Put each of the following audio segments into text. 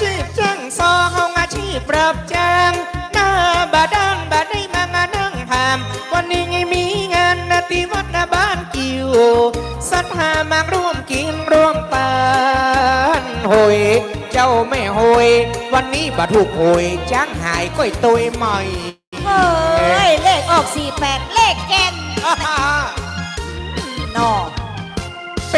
ชีพจ้างซอเฮาอาชีพปรับจ้างหน้าบาดานบาได้มางานนั่งพาม วันนี้ไงมีงานนาติวัดนาบ้านกิวสัทธามาร่วมกินร่วมตานโหยเจ้าไม่โหยวันนี้บาถูกโหยจ้างหายก้อยตัวใหม่เฮ้ยเลขออกสี่แปดเลขแกนนอ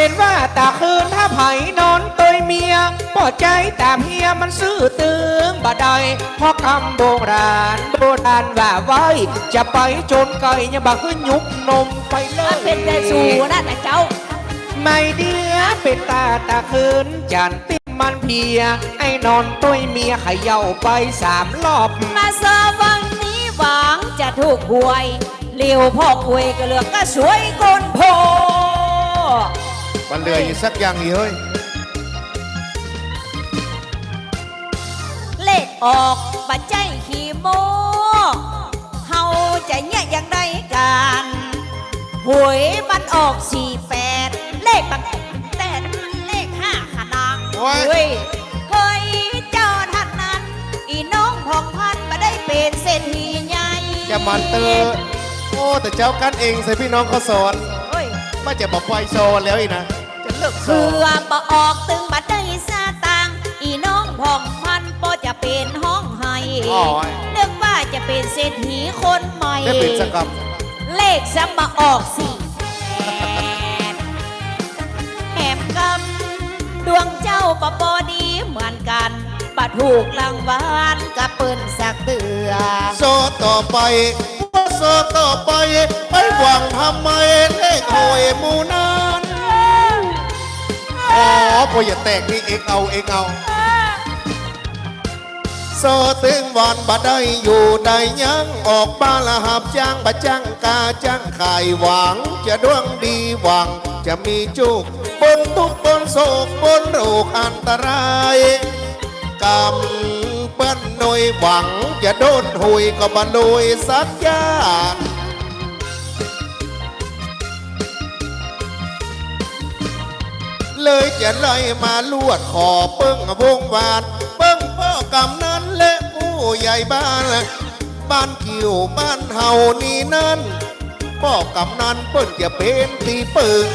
เป็นว่าตาคืนถ้าไผ่นอนตัวเมียปอดใจตามเฮียมันซื่อตึงบ่ได้เพราะคำโบราณโบราณว่าไว้ จะไปจนไกลอย่าบักขึ้นยุกนมไปเลถ้ายเป็นแต่สูนะแต่เจ้า ไม่เดียเป็นตาตาคืนจันติมันเพลีย ไอ้นอนตัวเมียเขย่าไปสามรอบ มาเซอร์วันนี้หวังจะถูกหวยเลี้ยวพ่อคุยก็เหลือกก็สวยคนโพ มันเหลืออยู่สักอย่างนี่เฮ้ย เลขออกบัดใจขี่โมเฮาจะเนี่ยยังได้กันหวยมันออกสี่แปดเลขบักแต่มันเลขห้าขนาดโอ้ย เฮ้ยเฮ้ยเจ้าท่านนั้น อีน้องพองพันมาได้เป็นเศรษฐีใหญ่จะมันเตอร์โอ้แต่เจ้ากันเองใส่พี่น้องเขาสอนเฮ้ยมาจะบอกไฟโซนแล้วอีกนะจะ เลิกสอเพื่อนบ่ออกตึงบัดได้ซาตังอีน้องพองพันปอจะเป็นห้องไห้อ๋อนึกว่าจะเป็นเศรษฐีคนใหม่ ได้เป็นสกรรมเลขซ้ำมาออกสี่แหมกำดวงเจ้าปะปอดีเหมือนกันปะถูกรางวัลกับเปิ้นสักเตือโซต่อไปว่าโซต่อไป ไปหวังทำไมเลขหวยหมูนั้น อ๋อพออย่าแตกนี่เองเอาเองเอาโซตึงวันบัดได้อยู่ได้ยังออกบ้านละหับจ้างบัจ้างกาจ้างขายหวัง จะดวงดีหวัง จะมีจุกบนทุกบนโศกบนโรคอันตรายกำเปิ้นหน่วยหวัง จะโดนหุยก็บรรลุยสักอย่าง เลยจะไล่มาลวดขอเปิ้งวงวาน เปิ้งพ่อกำนั้นและผู้ใหญ่บ้าน บ้านกิวบ้านเฮานี่นั่นพ่อกำนั้นเปิ้นจะเป็นตีเปิง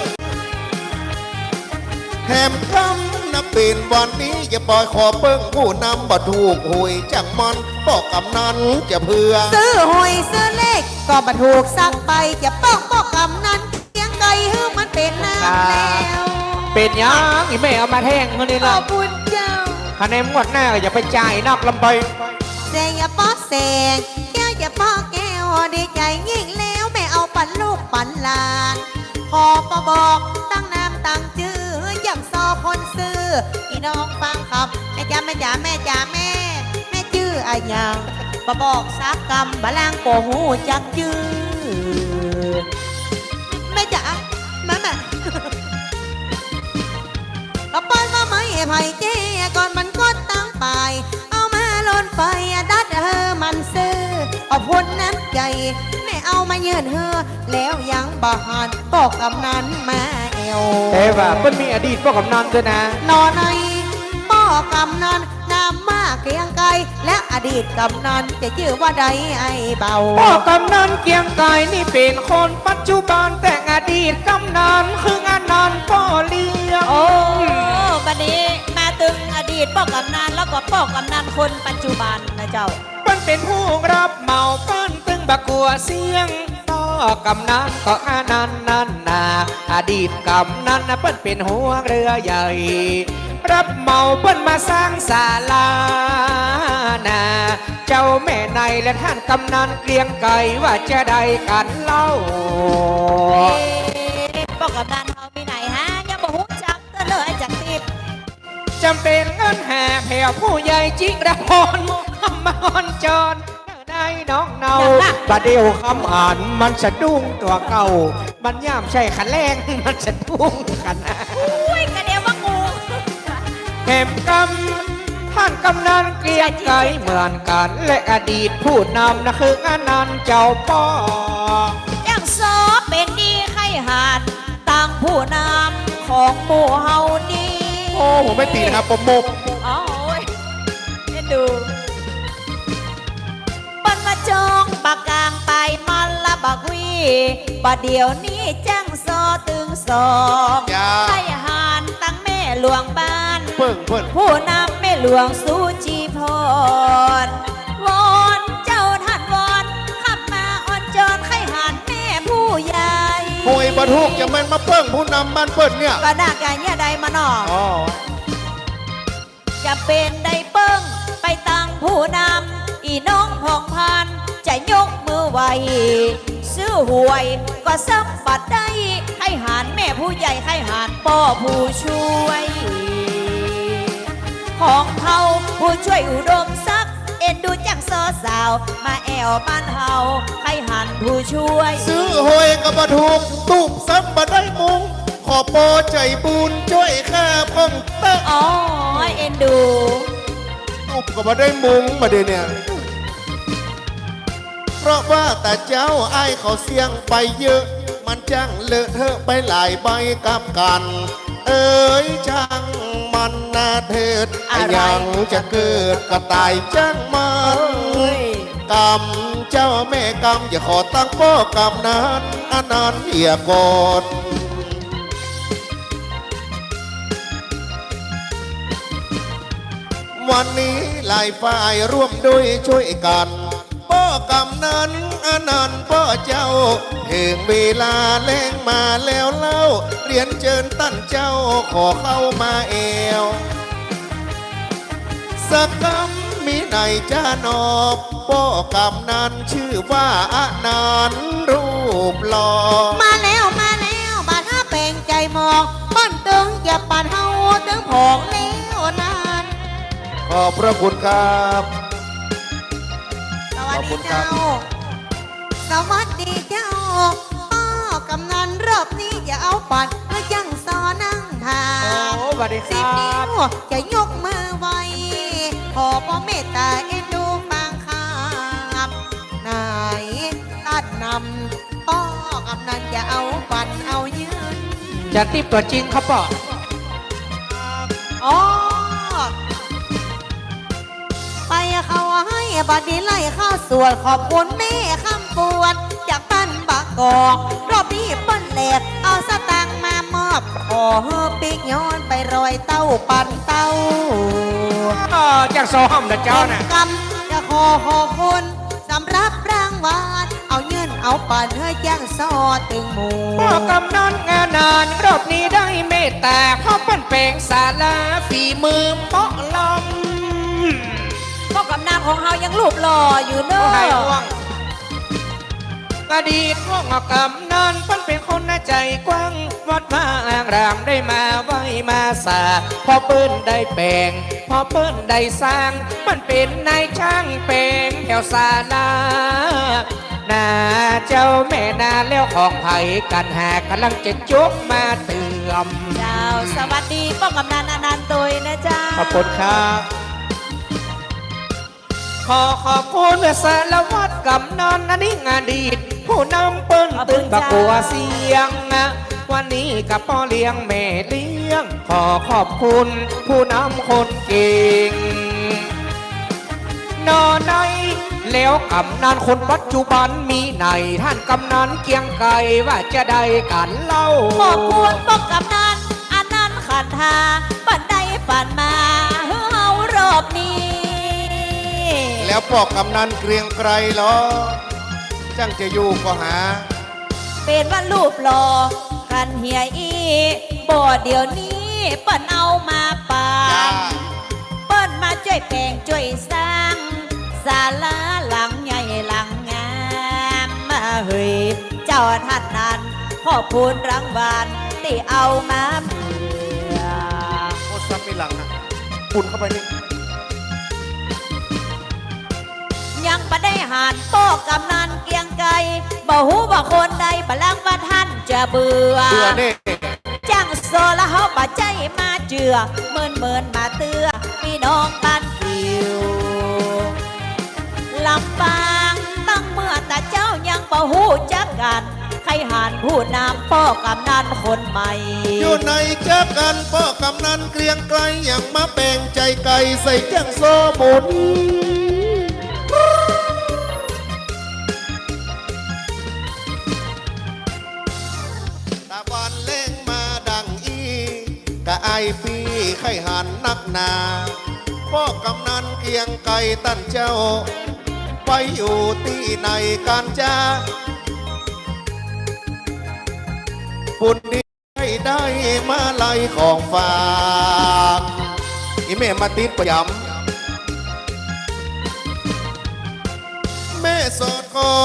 แถมคำนับเป็นวันนี้อย่าปล่อยขอเปิ้งผู้นำบ่ถูกหวยจังมันบอกำนันจะเพื่อ ซื้อหวยซื้อเลข ก็มาถูกสักไปจะป้องป้องกำนันเสียงไก่ฮือมันเป็นน้ำแล้ว เป็นหยังอีแม่เอามาแท่งคนนี้ขละอบคุณเจ้าคะแนนงวดหน้าก็อย่าไปจ่ายนอกลำไปเสียอย่าป้อเสกแก้วอย่าป้อแก้วดีใจยิ่งแล้วไม่เอาปันลูกปันหลานขอประบอกตั้งน้ำตั้งชื่ออย่างซอคนซื้ออีน้องฟังคำแม่จ๋าแม่จ๋าแม่จ๋าแม่ แม่ชื่ออะไรยังประบอกสักกรรมบาลางโกหูจักชื่อ ก็ตั้งไปเอามาลนไฟดัดเฮอมันซื้อขอบคุณน้ำใจไม่เอามาเยือนเฮอแล้วยังบาหานบอกกำนันมาเอวแต่ว่าเพิ่นมีอดีตพวกกำนันด้วยนะ นอนในป้อกำนันนามมากเกรียงไกรและอดีตกำนันจะชื่อว่าใดไอ้เบา พ่อกำนันเกียงไก่นี่เป็นคนปัจจุบันแต่อดีตกำนันคืองานนันพ่อเลี้ยง โอ้บัดนี้มาตึงอดี ตป้อกำนันแล้วก็ป้อกำนันคนปัจจุบันนะเจ้าเปิ้นเป็นผู้รับเหมาปั้นตึงบักกัวเสียงต่อกำนันก็อานันนันนาอดีตกำนันนะเปิ้นเป็นหัวเรือใหญ่ รับเหมาเปิ้นมาสร้างศาลานาเจ้าแม่ในและท่านกำนันเกลียงไก่ว่าจะได้กันเล่า จำเป็นเงินแห่แผ่วผู้ใหญ่จิกระพรมอนจรได้น้องเนาบาเดียวคำอ่านมันสะดุ้งตัวเก่า มันย่ามใช่ขันแรงมันสะดุ้งกันนะอุ้ยกระเดียวว่างูแหมกำท่านกำนันเกลียงไกรเหมือนกัน และอดีตผู้นำนะคืออนันต์เจ้าป้อยังซอเป็นดีไข่หาดตั้งผู้นำของหมู่เฮานี้ โอ้ผมไม่ตีนะครับผมมบโอ้ยดูปันมาจองปากกลางไปมันละบักวีบัดเดี๋ยวนี้จ้างซอตึงสองจ้าให้หานตั้งแม่หลวงบ้าน เพิ่งเพิ่งผู้นำแม่หลวงสุจีพร หวยบรรทุกจะแมันมาเพิ่งผู้นำบ้านเปิ้นเนี่ยก็น่ากายเนี่ยใดมาหนออ๋อจะเป็นได้เปิ้งไปตั้งผู้นำอีน้องพองพันจะยกมือไหวซื้อหวยก็สัมปัดได้ให้หารแม่ผู้ใหญ่ให้หารป่อผู้ช่วย ของเฮาผู้ช่วยอุดมทรัพย์ เอ็นดูจังซอสาว มาแอวบ้านเฮาให้หันผู้ช่วย ซื้อหวยกับบรรทุกตูบซ้ำบัได้มุง ขอโปรใจบุญช่วยข้าเพิ่งเตะอ๋อเอ็นดู ตูบกับบัได้มุงมาเดี๋ยวเนี่ย เพราะว่าแต่เจ้าไอ้ายเขาเสี่ยงไปเยอะ มันจังเลอะเทอะไปหลายใบกับกัน เอ้ยช่าง มันนาเถิดอะไรยังจะเกิดก็ตายจังมันเอ้ย กรรมเจ้าแม่กรรมอย่าขอตั้งพ่อกรรมนั้นอันนั้นอย่ากดวันนี้หลายฝ่ายร่วมด้วยช่วยกันพ่อ กรรมนั้นอันนั้นพ่อเจ้าถึงเวลาแรงมาแล้วเล่า เรียนเชิญตั้นเจ้าขอเข้ามาเอวสักกำมีในจานอบป้อกำนั้นชื่อว่าอานันต์รูปหล่อมาแล้วมาแล้วบาดห้าเป่งใจมองป้อนตึงอย่าปันเฮาตึงผองแล้วนานขอบพระคุณครับสวัสข อบคุดีณครับเจ้าสวัสดีเจ้าป้อกำนันรอบนี้อย่าเอาปัดเพื่อยังซอนั่งทาโอ้สวัสดีคสิบรันิ้บ วจะยกมือไว้ ขอพ่อเมตตาเอ็นดูฟังคำนายตัดนำป้อกำนันอย่าเอาปันเอายืน จะติบตัวจริงครับป่ออ๋อ เขาให้บัดนี้ไล่ข้าวสวดขอบคุณแม่คำปวดจากบ้านบากกอกรอบนี้เปิ้นแหลกเอาสตังค์มามอบขอเฮอปีกย้อนไปรอยเต้าปันเต้าอ๋อจากโซฮัมนะเจ้าน่ะกำจะขอขอบคุณสำหรับรางวัลเอาเงินเอาปันเฮ้ยแจ้งซอตึงหมูพ่อกำนันงานนานรอบนี้ได้เมตตาพ่อเป็นเพลงสาลาฝีมือเปาะลำพ่อกำนัน ของเฮายังรูปหล่ออยู่เนผู้อะให้ห่วงอดีตพ่อกำนันเพิ่นเป็นคนน่าใจกว้าง วัดมาอ่างรามได้มาไหวมาสาพอเปิ้นได้แปลง พอเปิ้นได้สร้าง มันเป็นนายช่างเป็นแถวสาลานาเจ้าแม่นาแล้วของไผ่กันหากำลังจะจกมาเตือมเจ้าสวัสดีป้องกำนันอนันต์ตุยนะเจ้าขอบคุณครับ ขอขอบคุณสารวัตรกำนันอันดีงานดีดผู้นำเปิ้นตึงบักกัวเสียงนะวันนี้กับพ่อเลี้ยงแม่เลี้ยง ขอขอบคุณผู้นำคนเก่ง นอในแล้วกำนันคนปัจจุบันมีในท่านกำนันเกียงไก่ว่าจะได้กันเล่าขอบคุณป้องกำนันอันนั้นขันธาปันใดปันมาเฮารอบนี้ แล้วปอกกำนันเกรียงไกรเหรอจังจะอยู่ก็หา เป็นว่ารูปหล่อกันเฮียอีบ่เดี๋ยวนี้เปิ้นเอามาปาจ้านเปิ้นมาช่วยแปลงช่วยสร้างศาลาหลังใหญ่หลังงามมาเฮ้ยเจ้าท่านนั้นขอบคุณรางวัลที่เอามาเพื่อโคตรซับไม่หลังนะปุ่นเข้าไปนี่ ยังบ่ได้หานโป้กำนันเกรียงไกรบ่ฮู้ว่าคนใดบ่ลังว่าท่านจะเบื่อเบื่อเน่จ้างโซละเฮาบ่ใจมาเจือเมินเมินมาเตือพี่น้องบ้านคิวลำปางตั้งเมื่อแต่เจ้ายังบ่ฮู้จักกันใครให้หานผู้นำพ่อกำนันคนใหม่ อยู่ในแจ๊กกันพ่อกำนันเกรียงไกลอย่างมาแบ่งใจไก่ใส่แจ้งโซบุญ ไอปีไข่หันนักนาพ่อกำนันเกียงไก่ตั้นเจ้า ไปอยู่ที่ในการจ้าบุญนี้ได้มาไล่ของฝากอีแม่มาติดประยำ ขอ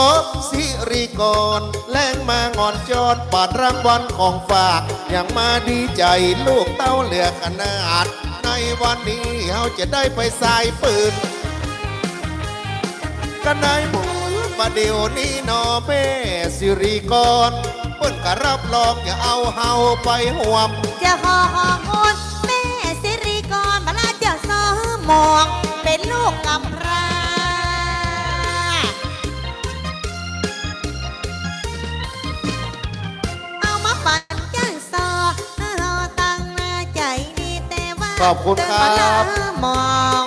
สิริกร แรงมางอนจอดปาดรางวัลของฝากอย่างมาดีใจลูกเต้าเหลือขนาด ในวันนี้เขาจะได้ไปสายปืน กันนายหมูมาเดี๋ยวนี้นอแม่สิริกรเปิ้นก็รับรองอย่าเอาเฮาไปห่วม จะขอขอบคุณแม่สิริกรมาลาเจ้าสอมอง เป็นลูกกำพร้า ขอบคุณครับเดินมาละมอง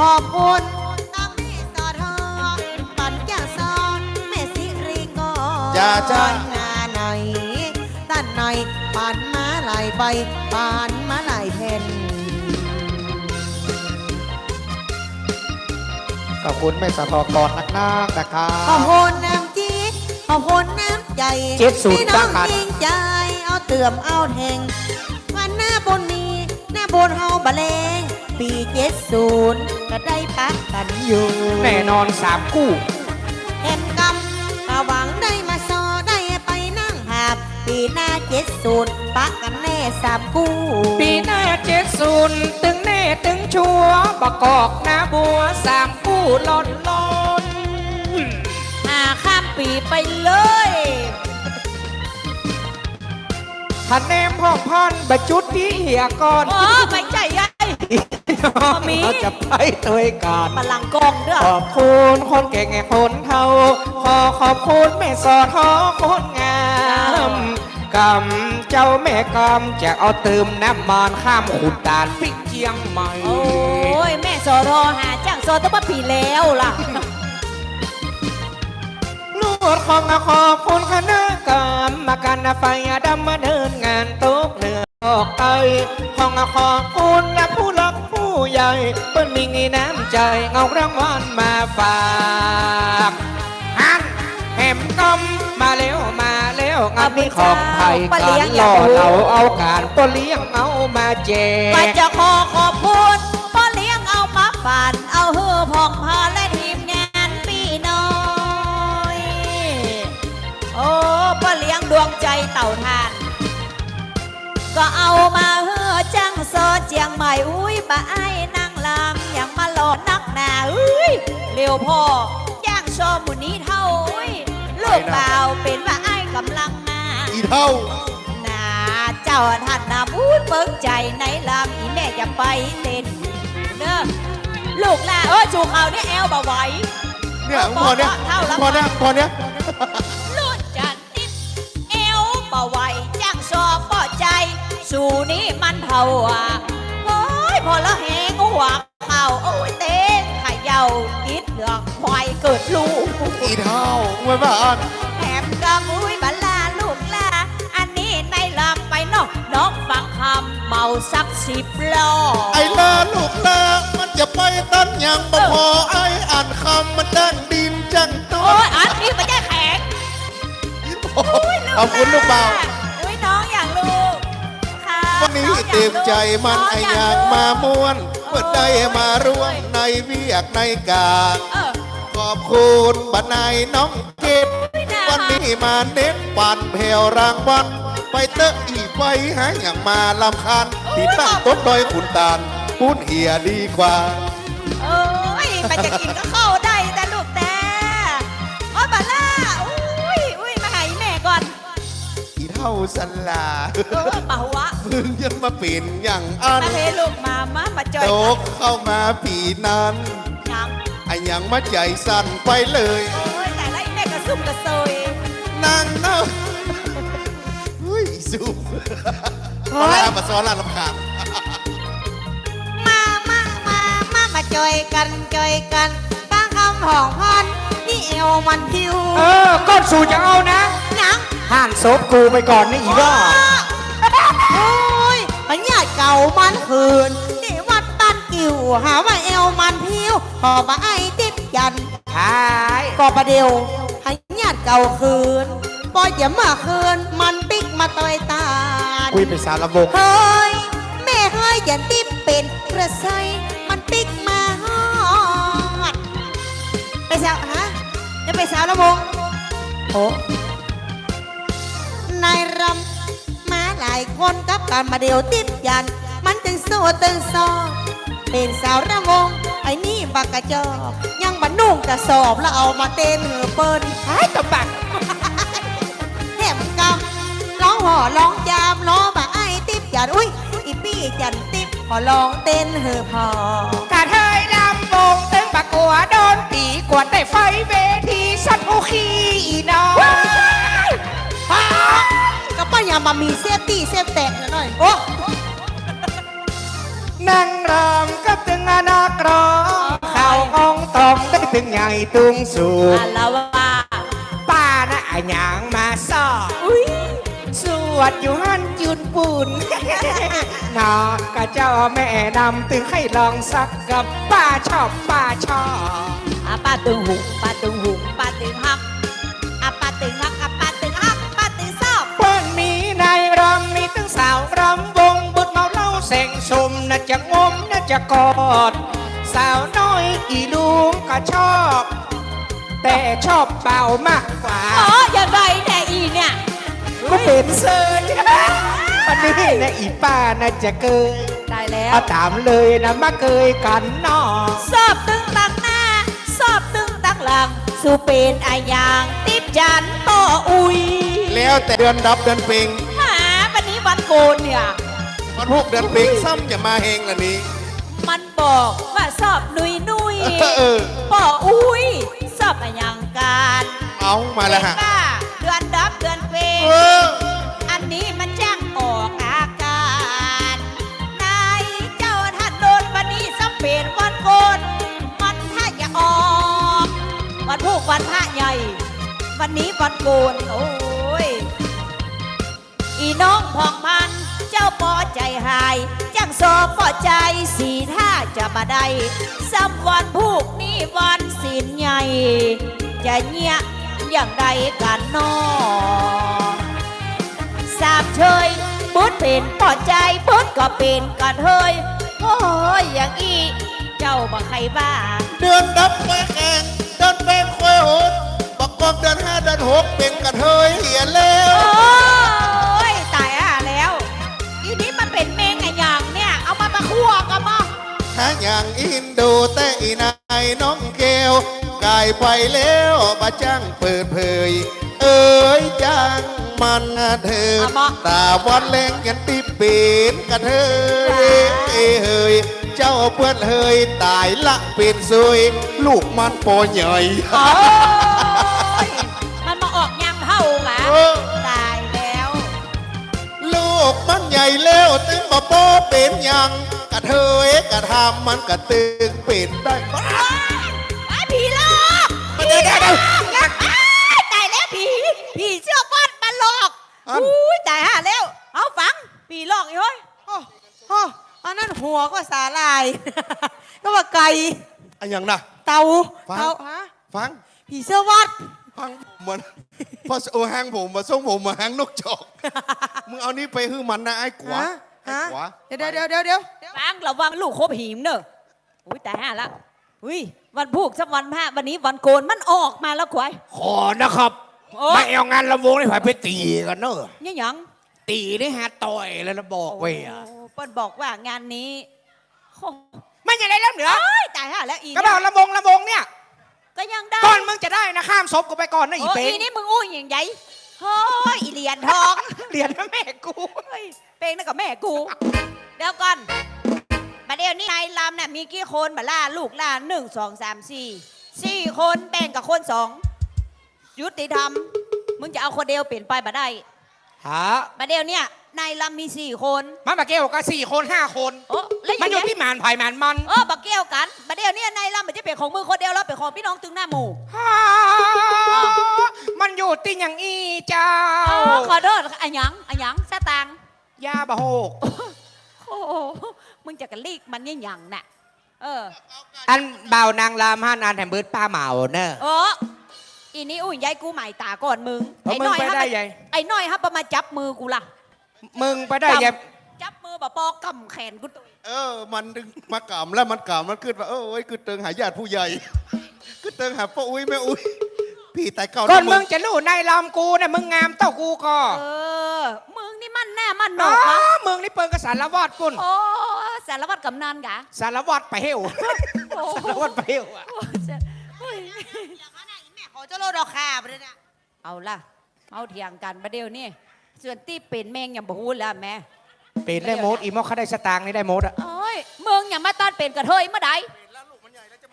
ขอบคุณตั้งแม่สอทองปั่นจ้างซอแม่สิริกรจ้าจ้างานหน่อยตั้นหน่อยปั่นมาหลายใบปั่นมาหลายแผ่นขอบคุณแม่สะทอกรนักนักๆนะครัขอบบ คุณน้ำจีขอบคุณน้ำใจเจ็ดศูนย์พี่น้องจ้าครับจริงใจเอาเตือมเอาแทงวันหน้าบนนี้ หน้าบนเฮาบะเลงปีเจ็ดศูนย์ก็ได้พักกันอยู่แน่นอนสามกู้เห็นกำตาหวังได้มาซอได้ไปนั่งหาบปีหน้าเจ็ดศูนย์ปักกันแน่สามกู้ปีหน้าเจ็ดศูนย์ตึงแน่ตึงชัวร์ประกอบหน้าบัวสามกู้หล่อนลอนหาข้ามปีไปเลย พันแนมพ่อพันบรรจุดที่เหียก่อนโอ้ไปใจใหญ่มีเราจะไปตัวกันพลังกองเด้อขอบคุณคนเก่งแห่งคนเท่า ขอขอบคุณแม่สอทอคนงามกำเจ้าแม่กำจะเอาเติมน้ำมันข้ามขุดด่านพิเชียงใหม่ โอ้ยแม่สอรอหาจ้างสอต้องมาปีแล้วล่ะลูกของขอบคุณคณะกรรมการไฟดำมาเดิ อออกไตของขอบคุณและผู้หลักผู้ใหญ่เปิ้นมีน้ำใจเงารางวัลมาฝากฮันแหมกำมาเร็วมาเร็วงานนี้ของไทยปะกาเลี้ยรงอล่ยาอกรู้เราเอาการปะเลี้ยงเอามาแจก็กจะขอขอบคุณพ่อเลี้ยงเอามาปั่นเอาเฮือพองพาและทีมงานปีน้อย โอ้พ่อเลี้ยงดวงใจเต่าทาน ก็เอามาเฮือจังโซเจียงใหม่อุ้ยบ่าไอ้นางลำอย่างมาหลอดนักหนาอุ้ยเร็วพ่อจ้างโซหมุนี้เท่าอุ้ยลูกเบาวเป็นว่าไอ้กำลังมาอีเท่านาเจ้าท่านนาพูดเบิกใจในลำอีแม่จะไปเต้นเด้อลูกหลานเอ้ยจูเขาเนี่ยแอลบ่ไหวเนี่ยพอเนี้ยเท่าแล้วพอเนี้ยพอเนี้ยลูกจะติดแอลบ่ไหว สู่นี้มันเท่าอะโอ้ยพอละแหงหัวเข่าโอ้ยเต้นขยาวติดเหลืองควายเกิดลูกอีเท่าไว้บ้านแถมกะมุ้ยบาลาลูกลาอันนี้ในลำไปนอกนอกฟังคำเมาสักสิบล้อไอ้ลาลูกลามันจะไปตันยังบ่พอไอ้อ่านคำมันดังดินจังตัวโอ้ยอันนี้มันจะแข็งขอบคุณลูกเบา นนี้องอยากเต็มใจมันน้ไอ้งอยากมาม้วนเพื่อได้มาร่วมในเวียกในกาเออขอบคุณบรรนายน้องเกดไม่น่าวันนี้มาเน็ตปั่นแผ่วรางวัลไปเตอะอีไปหาอย่างมาลำคาญที่ตั้งต้นดอยขุนตาลพูดเหียดีกว่า เอ้ยไปจะกินก็เข้า สันลาเออเปล่าวะมึงยังมาเป็นอย่างอันมาเทลูกมามามาจอยโตกันกเข้ามาปีนั้นยังไอ้ยังมาใจสั่นไปเลย โอ้ยแต่ละอีแม่กระซุ่มกระเซยนางเน่าซูตอนแรกมาซ้อนลาลำคาญมามามามามาจอยกันจอยกันตั้งคำห้องพันนี่เอวมันพิว เออก้อนสูจะเอานะ หนังห่านศพกูไปก่อนนี่อีว่าโอ้ยมันญาติเก่ามันคืนนี่วัดบ้านกิ่วหาว่าเอวมันพิวหอบมาไอ้ติดยันหายก็ประเดียวให้ญาติเก่าคืนปอยอย่ามาคืน มันปิกมาต่อยตาคุยไปสารบกเฮ้ยแม่เฮ้ยอย่าติบเป็นกระไซมันปิกมาฮอดไปสาวฮะจะไปสาวละวงโอ้ นายรำมาหลายคนกับการมาเดียวติบยัน มันตึงโซตึงซอเป็นสาวระวงไอ้นี่บักกะจอกยังบันนุ่งกระสอบแล้วเอามาเต้นเหือเปิ้นหายตะบักแถมกำร้องห่อร้องจามล้อมาไอ้ติ๊บจันอุ้ยอีปี้จันติ๊บขอลองเต้นเหือพอกาเทยลำวงตึงปากกัวโดนตีกวดได้ไฟเวทีสัตว์โอคีอีน้อง ก็ป้ายามามีเซฟตี้เซฟแตกหน่อยโอ้นั่งรำกับตึงอนากรองเข่าองตรงได้ตึงใหญ่ตุงสูงอัลลาว่าป้าน่ะอะหยางมาสอบอุ้ยสวดอยู่หันจุนปุ่นนอกะเจ้าแม่นำตึงให้ลองสักกับป้าชอบป้าชอบ อาป้าตึงหุงป้าตึงหุงป้าตึงฮัก เมาเหล้าเสงสมน่าจะงมน่าจะกอด สาวน้อยอีลุงก็ชอบ แต่ชอบเป่ามากกว่าอ๋ออย่างไรแน่อีเนี่ยก็เป็นเซยวันนี้นะอีป้าน่าจะเกยได้แล้วเอาตามเลยนะมาเกยกันนอสอบตึงตังหน้า สอบตึงตังหลังสู่เป็นอายังติบจันต่ออุย แล้วแต่เดือนดับเดือนเปงหาวันนี้วันโกนเนี่ย วันพวกเดือนเปงซ้ำจะมาเฮงละนี้ มันบอกว่าสอบนุยนุยเออป่ออุ้ยสอบอายังการเอามาแล้วฮะเว่าเดือนดับเดือนเปงเออ อันนี้มันแจ้งออกอาการนายเจ้าท่านโดนวันนี้สัมเปนวันโกนมันถ้าจะออกวันพูกวันพระใหญ่ วันนี้วันโกนโอ้ย อีน้องพองพันเจ้า ปอใจหายจังโซปอใจสีท่าจะมาได้ซ้ำวันพูกนี่วันสินใหญ่ จะเงียอย่างใดกันนอสาบเชยบุดเป็นปอดใจบุดก็เป็นกันเฮยโอ้ยอย่างอีเจ้าบ่ใครบ้า เดือนดับไปแข่งเดือนเปงควยโหดบักกอบเดือนห้าเดือนหกเป็นกระเทยเหียแล้ว ถ้าอย่างอินโดแต่อีนายน้องแก้วกายไปแล้วมาจ้างเปิดเผย เอ้ยจ้างมันเถิดตาวันแรงยันตีเป็นกระเทยเอ้ยเฮยเจ้าเพื่อนเฮยตายละเป็นซวยลูกมันปอใหญ่โอ้ยมันมาออกยำเท่าหมาเออตายแล้ว ลูกมันใหญ่แล้วตึงมาโปเป็นหยังกระ เทยกระทำมันกระตึงเป็นได้บ้าไอ้ผีหลอกเดี๋ยวเดี๋ยวเดี๋ยวอ้ายตายแล้วผี ผีเชื่อบ้านมาหลอกอันอุ้ยตายห่าแล้ว เอาฟัง ผีหลอกอีกเฮ้ยโอ้โอ้อันนั้นหัวก็สาลาย ก็ว่าไก่ อันยังนะเตาฟังเตาฮะฟัง ผีเสื้อวัดฟังผมมันพอโอแหงผมมาส่งผมมาแหงนกจอก มึงเอานี่ไปฮื้อมันนะไอ้กัวฮะไอ้ ฮะกัวเดี๋ยวเดี๋ยวเดี๋ยวเดี๋ยวเดี๋ยวฟังระวังลูกคบหิมเนอะอุ้ยตายห่าละอุ้ยวันพูกสักวันพระวันนี้วันโกนมันออกมาแล้วควายขอนะครับโอ๊ยไม่เอางานลำวงนี่ผ่ไปตีกันเนอะนี่หยังตีนี่ฮะต่อยแล้วนะบอกไว้อะโอ้เปิ้นบอกว่างานนี้โอ้ไม่ใช่อะไรแล้วเหนือเอ้ยตายห่าแล้วอีก็บอกลำวงลำวงเนี่ยก็ยังได้ก่อนมึงจะได้นะข้ามศพกูไปก่อนนะอีโอ้เป็อีงนี่มึงอู้อย่างให ญ่เฮ้ยอีเหรียญทองเหรียญนะแม่กูเฮ้ยเพลงนั่นกับแม่กู เดี๋ยวก่อนมาเดี๋ยวนี้นายลำน่ะมีกี่คนมาล่าลูกล่าหนึ่งสองสามสี่สี่คนแบ่งกับคนสองยุติธรรม มึงจะเอาคนเดียวเปลี่ยนไปมาได้ ฮะประเดี๋ยวเนี่ย นายลำมีสี่คน มันมาเกี่ยวกับสี่คนห้าคนโอ้แล้วอมันย่างอยู่เงี้ยที่หมานภายหมานมันเออบักเกี้ยวกันประเดี๋ยวเนี่ยนายลำมันจะเป็นของมือคนเดียวแล้วเป็นของพี่น้องตึงหน้าหมู่ฮะมันอยู่ติ่งอย่างอีเจ้าอ๋อขอโทษอันหยังอันหยังสตางค์ยาบะโฮกโอ้โหมึงจะกระลีกมันยังหยังน่ะเออ อันเบานางรามห้านานแถมเบิดป้าเหมาเนอะ เอออีนี่อุ้ยยายกูใหม่ตาก่อนมึงเอามึงไปฮะได้มายัยไอ้น้อยฮะประมาจับมือกูล่ะ มึงไปได้ยังจับมือแบบปอกำแขนกูตัวเออ มันดึงมากำแล้วมันกำมันขึ้นมาเออโอ้ยคือเติงหาญาติผู้ใหญ่คือเติงหาป้าอุ้ยแม่อุ้ยพี่แต่เก่าก่อนนะมึงจะรู้ในลำกูเนี่ยมึงงามเต้ากูก็เออ มึงนี่มันแน่มันหนอ๋ออกวะมึงนี่เปิงกระสารวัตรปุ่น โอ้สารวัตรกำนันกะสารวัตรไปเฮวโอ้สารวัตรไปเฮวอะโอ้จะเฮ้ยแม่ขอเจ้าโลดอกค่ะไปเลยนะเอาล่ะเอาเถียงกันประเดี๋ยวนี่ ส่วนที่เป็นแมงอย่างบูแล้วแม่เป็นได้โมดอีมอกเขาได้สตางค์นี่ได้โมดอะโอ้ยมึงอย่ามาต้านเป็นกระเทยเมื่อใด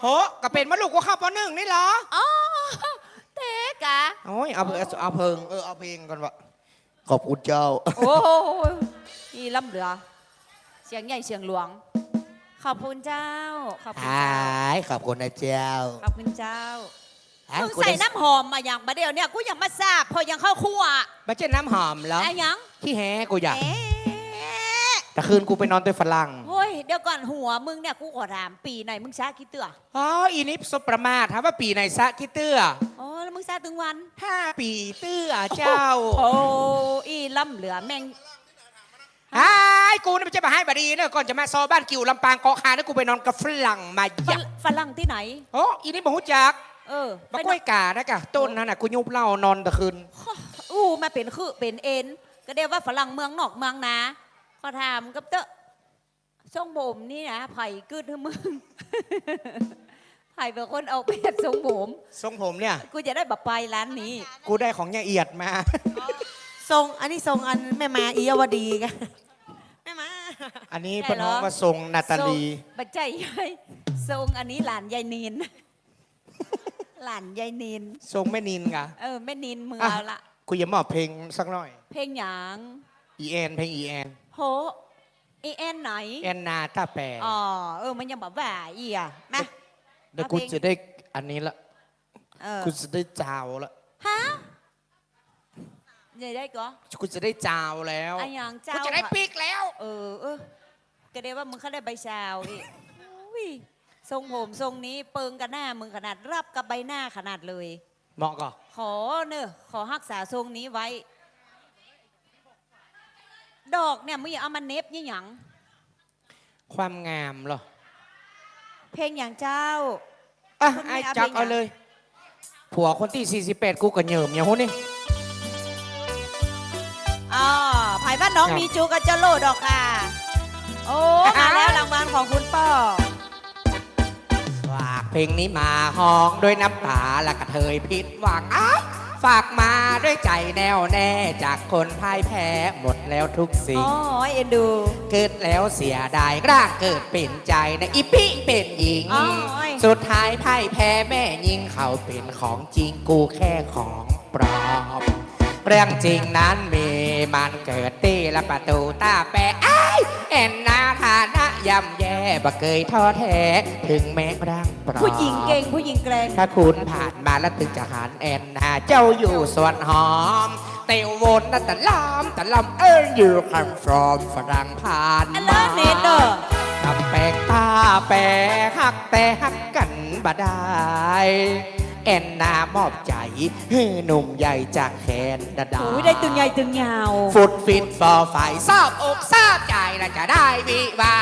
โหก็เป็นมะลูกกูเข้าปหนึ่งนี่เหรออ๋อเตะกะโอ้ยเอาเพิงเอาเพิงเออเอาเพลงก่อนวะขอบคุณเจ้า โอ้โหอีล่ำเหลือ เสียงใหญ่เสียงหลวง ขอบคุณเจ้าขอบคุณหาเจ้ายขอบคุณนะเจ้าขอบคุณเจ้าหาย มึงกูใส่ได้น้ำหอมมาอย่างประเดี๋ยวเนี่ยกูยังมาทราบพอยังเข้าครัวมาเจ้น้ำหอมเหรอไอ้ยังขี้แฮกูอยากเอ๊ะแต่คืนกูไปนอนด้วยฝรั่งเฮ้ยเดี๋ยวก่อนหัวมึงเนี่ยกูขอถามปีไหนมึงซาคิดเตื้ออ๋ออีนิฟสประมาทถามว่าปีไหนซะคิดเตื้อโอ้แล้วมึงซาถึงวันห้าปีเตื้อเจ้า โอ้อีล่ำเหลือแม่งไอ้ายกูนี่ไม่ใช่มาให้บดีเนอะก่อนจะมาซอบ้านกิวลำปางเกาะคานี่กูไปนอนกับฝรั่งมาฝอยากรั่งฝรั่งที่ไหนโอ้อีนี่บอกหูจัก เออมาไปกล้วยกานะกะต้นนั่นน่ะกูยุบเหล้านอนตะคืนอู้มาเป็นคือเป็นเอ็น ก็เรียกว่าฝรั่งเมืองนอกเมืองนาก็ถามกับเตอะทรงผมนี่นะไผ่กึดให้มึงไผ่เป็นคนเอาแบบทรงผมทรงผมเนี่ย กูจะได้แบบไปร้านนี้ กูได้ของยายเอียดมา ทรงอันนี้ทรงอันแม่มาอียวดีกันแม่มา อันนี้เป็นห้องว่าทรงนาตาลีทรงบัจใจยายทรงอันนี้หลานยายนีน หลานยายนีนทรงแม่นินกะเออแม่นีนมืออะเอาละกูอย่ามอบเพลงสักหน่อย เพลงหยางอีแอนเพลงอีแอนโหอีแอนไหนแอนนาตาแปรอ๋อเออมันยังแบบว่าอีอะมาเดี๋ยวกูจะได้อันนี้ละเออกูจะได้จาวละฮะยังได้ก็กูจะได้จาวแล้วอันยังเจ้ากูจะได้ปีกแล้ว เออเออก็ได้ว่ามึงเขาได้ใบชาวอีกอุ้ย ทรงผมทรงนี้เปิงกับหน้ามึงขนาดรับกับใบหน้าขนาดเลย เหมาะก่อนขอเนอะขอรักษาทรงนี้ไว้ ดอกเนี่ยมึงอย่าเอามาเน็บยี่หยังความงามเหรอเพลงอย่างเจ้า อะคุณไม่ไอ้เอาจักเพลงเอาอะเลย ผัวคนที่ 48 กูก็เหยิมอย่างหู้นี่ อ๋อไผ่บ้านน้องครับมีจูกับเจ้าโลดอกค่ะ โอ้ มาแล้วรางวัลของคุณป้อฝาก เพลงนี้มาห้องด้วยน้ำตาและกระเทยผิดหวังอ้าวฝากมาด้วยใจแน่วแน่จากคนพ่ายแพ้หมดแล้วทุกสิ่อ๋งอเอ็นดู เกิดแล้วเสียดายร่างเกิดเป็นใจนะอีปิเป็นหญิงอ๋อสุดท้ายพ่ายแพ้แม่ยิงเขาเป็นของจริงกูแค่ของปลอม เรื่องจริงนั้นมีมันเกิดที่ละประตูตาแปะอ้ายแอนนาฐานะ ย่ำแย่บ่เคยท้อแท้ถึงแม้ร่างปลอมผู้หญิงเก่งผู้หญิงแกร่งถ้าคุณผ่านมาแล้วถึงจะหารแอนนาเจ้าอยู่ส่วนหอมเตววนนะแต่ลามแต่ลำเอ้ยอยู่คันฟรอมฝรั่งผ่านอันเลมาอเนเตอร์ทำแปลงตาแปรหักแต่หักกันบ่ได้ แอนนามอบใจให้หนุ่มใหญ่จากแขนดาดาโอ้ยได้ตึงใหญ่ตึงยาวฟุดฟิตฟอไฟซาบอกซาบใจและจะได้วิวา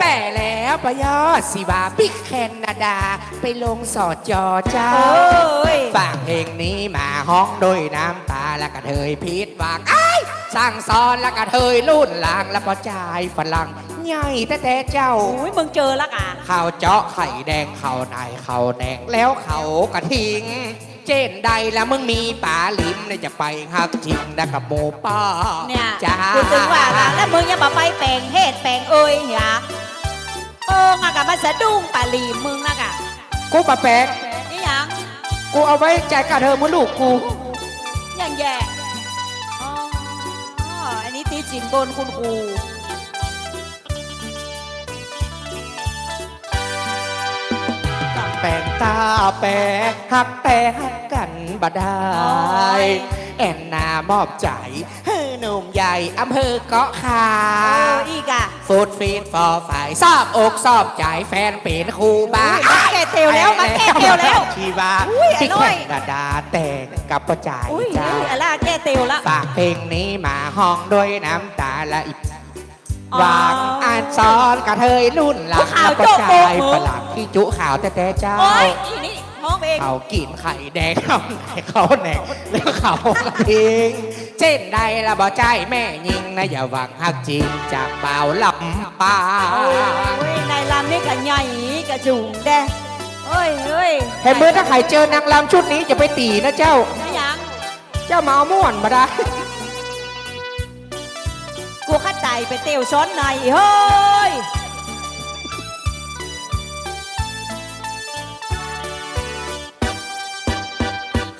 แต่แล้วประยอดสิว่าปิกแคนาดา ไปลงสอดจอเจ้าโอ้ยฝากเพลงนี้มาห้องด้วยน้ำตาและกระเทยพิษหวังไอ้ายสั่งสอนและกระเทยรุ่นหลางและพอใจายฝรั่ง ใหญ่แต่แต่เจ้าโอ้ยมึงเจอแล้วอะข้าวเจาะไข่แดงข้าวในข้าวแดงแล้วเขากระทิง เจนใดแล้วมึงมีป่าลิมเนี่ยจะไปหักจริงนะกับโมป้าเนี่ยจ้ากูถึงว่าละแล้วมึงยังมาไปแปลงเทศแปลงเอ้ยเหียโอ้งอะกับมาสะดุ้งปาลีมึงนะกะกูปะแปลกนี่หยังกูเอาไว้ใจายกระเธอมือลูกกูอย่างแย่อ๋อสินบนคุณครู แปลงตาแปลงหักแต่หักกันบ่ได้ยแอนนามอบใจเฮ้อหนุ่มใหญ่อำเภอเกาะขาเอออีกอะฟูดฟีดฟอร์ฝ่ายชอบอกชอบใจแฟนเป็นครูบาอุ้ยมาแก้เตวแล้วมาแก้เตวแล้วชีวาอุ้ยอที่ร่อย แข่งกระดาษแต่งกับประจายอุ้ยใจอุ้ยอะไรแก้เตวละ ฝากเพลงนี้มาห้องด้วยน้ำตาละอิบอ๋อ วางอ่านสอนกระเทยรุ่นหลังข่าวแล้วก็โจ๊กชายโป๊กฝรั่งที่จุข่าวแต่แต่เจ้า โอ้ยอีนี่ห้องเองเขากินไข่แดงเขาไหนเขาแหนกแล้วเขากระทิงเช่นใดละบ่ใจแม่ยิงนะอย่าหวังหักจริงจากเปล่าลำปาโอ้ยในลำนี่กะใหญ่กะจุงแดเอ้ยเอ้ยเห็นเมื่อถ้าใครเจอนางลำชุดนี้จะไปตีนะเจ้าไม่ยัง เจ้ามาเอาม่วนมาได้ กูเข้าใจไปเตียวซ้อนในเฮ้ย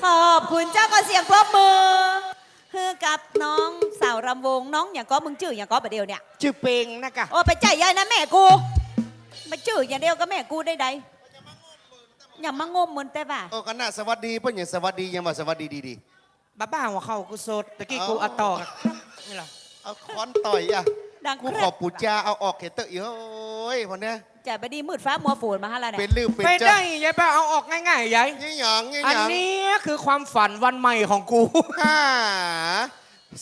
ขอบคุณเจ้าก็เสียงปรบมือคือกับน้องสาวรำวงน้องอย่างก็มึงจื่ออย่างก็ประเดียวเนี่ยชื่อเปงนะกะโอ้ไปใจายยายนะแม่กูมาจื่ออย่างเดียวก็แม่กูได้ใดอย่ามางมเหมือนแต่ว่าโอ้กันน่ะสวัสดีเพื่อนอย่างสวัสดียังมาสวัสดีดีบ้าบ้าหัวเข่ากูโสดตะกี้กูเอาอัดต่อนี่เหรอๆ เอาค้อนต่อยอะดังกูแคขรอบปูจาเอาออกเขตเตอร์อีกโอ้ยคนเนี้ยจะไปดีมืดฟ้ามัวฝนมาฮะแล้วเป็เนี่ยนลืมเป็นไปเจ้าได้ยายป้าเอาออกง่ายๆยายยี่หยางยี่อันหยางนี้คือความฝันวันใหม่ของกู ฮ่า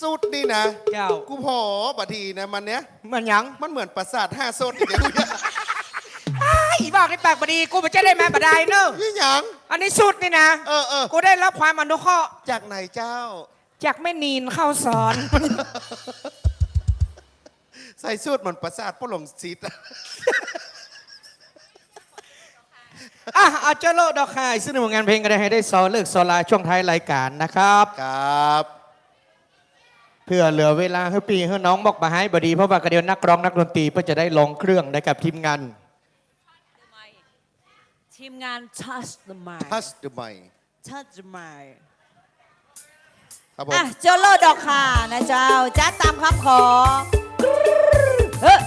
สุดนี่นะ เจ้ากูพอบัดทีนะมันเนี้ย มันหยังมันเหมือนปราสาทห้าโซดอย่างเงี้ยไอ้บอกในปากบดีกูไปจะได้แม่บดายเนอะยี่หยางอันนี้สุดนี่นะเออเออกูได้รับความอนุเคราะห์จากไหนเจ้า จากแม่นีนเข้าสอน ใส่สูตรเหมือนปราสาทพ่อหลงซีดอะอาจจะโลดดอกไข่ซึ่งในวงงานเพลงก็ได้ให้ได้ซอเลิกซอลาช่วงท้ายรายการนะครับ ครับ เพื่อเหลือเวลาให้ปีให้น้องบอกมาให้บดี เพราะว่ากระเดียวนักร้องนักดนตรีเพื่อจะได้ลงเครื่องได้กับทีมงาน ทีมงาน Touch the Mind ทัสเดอะไม Touch the Mind ครับผม อะโจโลดอกค่ะนะเจ้าจัดตามคำขอ เฮ้ย